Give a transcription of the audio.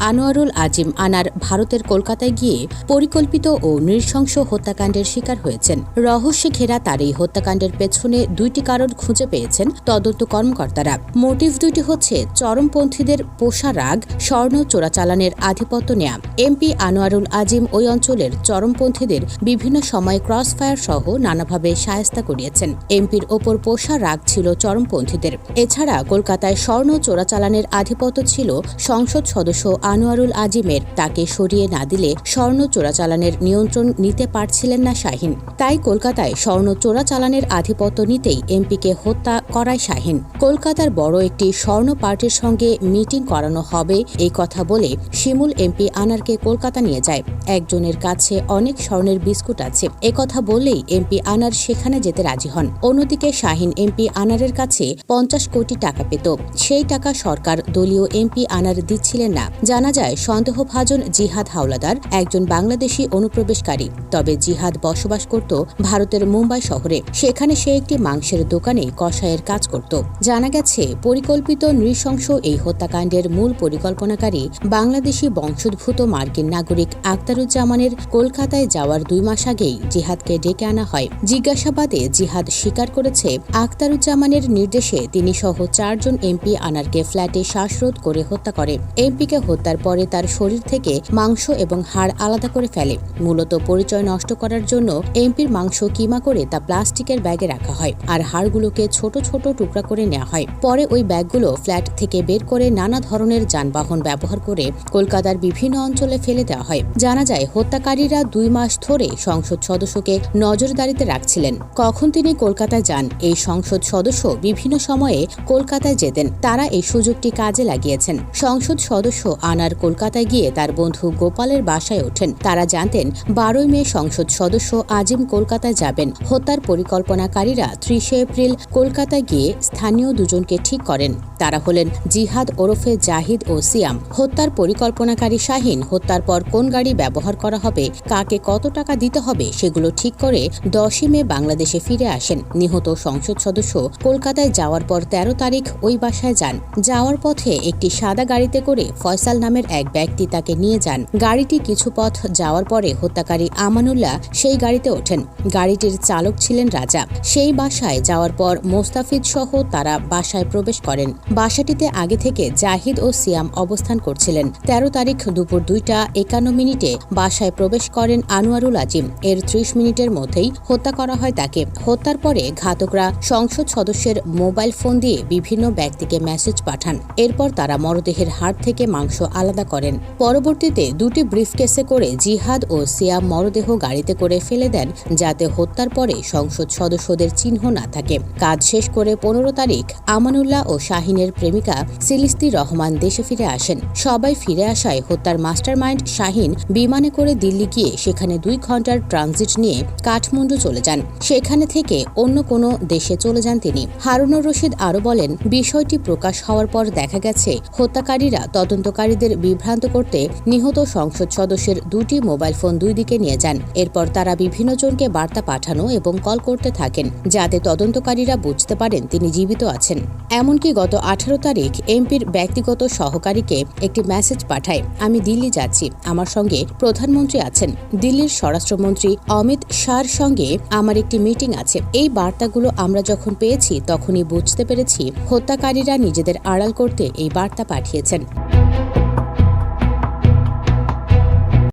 আনোয়ারুল আজিম আনার ভারতের কলকাতায় গিয়ে পরিকল্পিত ও নৃশংস হত্যাকাণ্ডের শিকার হয়েছেন। রহস্যে ঘেরা তার এই হত্যাকাণ্ডের পেছনে দুইটি কারণ খুঁজে পেয়েছেন তদন্ত কর্মকর্তারা। মোটিভ দুইটি হচ্ছে চরমপন্থীদের পোষা রাগ, স্বর্ণ চোরাচালানের আধিপত্য নেয়া। এমপি আনোয়ারুল আজিম ওই অঞ্চলের চরমপন্থীদের বিভিন্ন সময় ক্রস ফায়ার সহ নানাভাবে সায়স্তা করিয়েছেন। এমপির ওপর পোষা রাগ ছিল চরমপন্থীদের। এছাড়া কলকাতায় স্বর্ণ চোরাচালানের আধিপত্য ছিল সংসদ সদস্য আনোয়ারুল আজিমের তাকে সরিয়ে না দিলে স্বর্ণ চোরাচালানের নিয়ন্ত্রণ নিতে পারছিলেন না শাহিন। তাই কলকাতায় স্বর্ণ চোরাচালানের আধিপত্য নিতেই এমপিকে হত্যা করায় শাহিন। কলকাতার বড় একটি স্বর্ণ পার্টির সঙ্গে মিটিং করানো হবে এই কথা বলে শিমুল এমপি আনারকে কলকাতা নিয়ে যায়। একজনের কাছে অনেক স্বর্ণের বিস্কুট আছে। কথা বললেই এমপি আনার সেখানে যেতে রাজি হন। অন্যদিকে শাহিন এমপি আনারের কাছে পঞ্চাশ কোটি টাকা পেত। সেই টাকা সরকার দলীয় এমপি আনার দিচ্ছিলেন না জানা যায়, সন্দেহভাজন জিহাদ হাওলাদার একজন বাংলাদেশি অনুপ্রবেশকারী। তবে জিহাদ বসবাস করত ভারতের মুম্বাই শহরে। সেখানে সে একটি মাংসের দোকানে কষায়ের কাজ করত। জানা গেছে, পরিকল্পিত নৃশংস এই হত্যাকাণ্ডের মূল পরিকল্পনাকারী বাংলাদেশি বংশোদ্ভূত মার্কিন নাগরিক আক্তারুজ্জামানের কলকাতায় যাওয়ার দুই মাস আগেই জিহাদকে ডেকে আনা হয়। জিজ্ঞাসাবাদে জিহাদ স্বীকার করেছে আক্তারুজ্জামানের নির্দেশে তিনি সহ চারজন এমপি আনারকে ফ্ল্যাটে শ্বাসরোধ করে হত্যা করে। এমপিকে হত্যার পরে তার শরীর থেকে মাংস এবং হাড় আলাদা করে ফেলে। মূলত পরিচয় নষ্ট করার জন্য এমপির মাংস কিমা করে তা প্লাস্টিকের ব্যাগে রাখা হয় আর হাড়গুলোকে ছোট ছোট টুকরা করে নেওয়া হয়। পরে ওই ব্যাগগুলো ফ্ল্যাট থেকে বের করে নানা ধরনের যানবাহন ব্যবহার করে কলকাতার বিভিন্ন অঞ্চলে ফেলে দেওয়া হয়। জানা যায়, হত্যাকারীরা দুই মাস ধরে সংসদ সদস্যকে নজরদারিতে রাখছিলেন। কখন তিনি কলকাতায় যান? এই সংসদ সদস্য বিভিন্ন সময়ে কলকাতায় যেতেন। তারা এই সুযোগটি কাজে লাগিয়েছেন। সংসদ সদস্য আনার কলকাতায় গিয়ে তার বন্ধু গোপালের বাসায় ওঠেন। তারা জানতেন, বারোই মে সংসদ সদস্য আজিম কলকাতায় যাবেন। হত্যার পরিকল্পনাকারীরা ত্রিশে এপ্রিল কলকাতায় গিয়ে স্থানীয় দুজনকে ঠিক করেন। তারা হলেন জিহাদ ওরফে জাহিদ ও সিয়াম। হত্যার পরিকল্পনাকারী শাহিন, হত্যার পর কোন গাড়ি ব্যবহার করা হবে, কাকে কত টাকা দিতে হবে, সেগুলো ঠিক করে দশই মে বাংলাদেশে ফিরে আসেন। নিহত সংসদ সদস্য কলকাতায় যাওয়ার পর তেরো তারিখ ওই বাসায় যান। যাওয়ার পথে একটি সাদা গাড়িতে করে ফয়সাল নামের এক ব্যক্তি তাকে নিয়ে যান। গাড়িটি কিছু পথ যাওয়ার পরে হত্যাকারী আমানুল্লাহ সেই গাড়িতে ওঠেন। গাড়িটির চালক ছিলেন রাজা। সেই বাসায় যাওয়ার পর মোস্তাফিজ সহ তারা বাসায় প্রবেশ করেন। বাসাটিতে আগে থেকে জাহিদ ও সিয়াম অবস্থান করছিলেন। তেরো তারিখ দুপুর দুইটা একান্ন মিনিটে বাসায় প্রবেশ করেন আনোয়ারুল আজিম। এর ত্রিশ মিনিটের মধ্যেই হত্যা করা হয় তাকে। হত্যার পরে ঘাতকরা সংসদ সদস্যের মোবাইল ফোন দিয়ে বিভিন্ন ব্যক্তিকে মেসেজ পাঠান। এরপর তারা মরদেহের হাড় থেকে মাংস আলাদা করেন। পরবর্তীতে দুটি ব্রিফকেসে করে জিহাদ ও সিয়াম মরদেহ গাড়িতে করে ফেলে দেন, যাতে হত্যার পরে সংসদ সদস্যদের চিহ্ন না থাকে। কাজ শেষ করে পনেরো তারিখ আমানুল্লাহ ও শাহিনের প্রেমিকা সিলিস্তি রহমান দেশে ফিরে আসেন। সবাই ফিরে আসায় হত্যার মাস্টারমাইন্ড শাহিন বিমানে করে দিল্লি গিয়ে সেখানে দুই ঘণ্টার ট্রানজিট নিয়ে কাঠমান্ডু চলে যান। সেখানে থেকে অন্য কোনো দেশে চলে যান তিনি। হারুনুর রশিদ আরও বলেন, বিষয়টি প্রকাশ হওয়ার পর দেখা গেছে, হত্যাকারীরা তদন্তকারীদের বিভ্রান্ত করতে নিহত সংসদ সদস্যের দুটি মোবাইল ফোন দুই দিকে নিয়ে যান। এরপর তারা বিভিন্ন জনকে বার্তা পাঠানো এবং কল করতে থাকেন, যাতে তদন্তকারীরা বুঝতে পারেন তিনি জীবিত আছেন। এমনকি গত আঠারো তারিখ এমপির ব্যক্তিগত সহকারীকে একটি মেসেজ পাঠায়, আমি দিল্লি যাচ্ছি, আমার সঙ্গে প্রধানমন্ত্রী আছেন। দিল্লির স্বরাষ্ট্রমন্ত্রী অমিত শাহর সঙ্গে আমার একটি মিটিং আছে। এই বার্তাগুলো আমরা যখন পেয়েছি, তখনই বুঝতে পেরেছি, হত্যাকারীরা নিজেদের আড়াল করতে এই বার্তা পাঠিয়েছেন।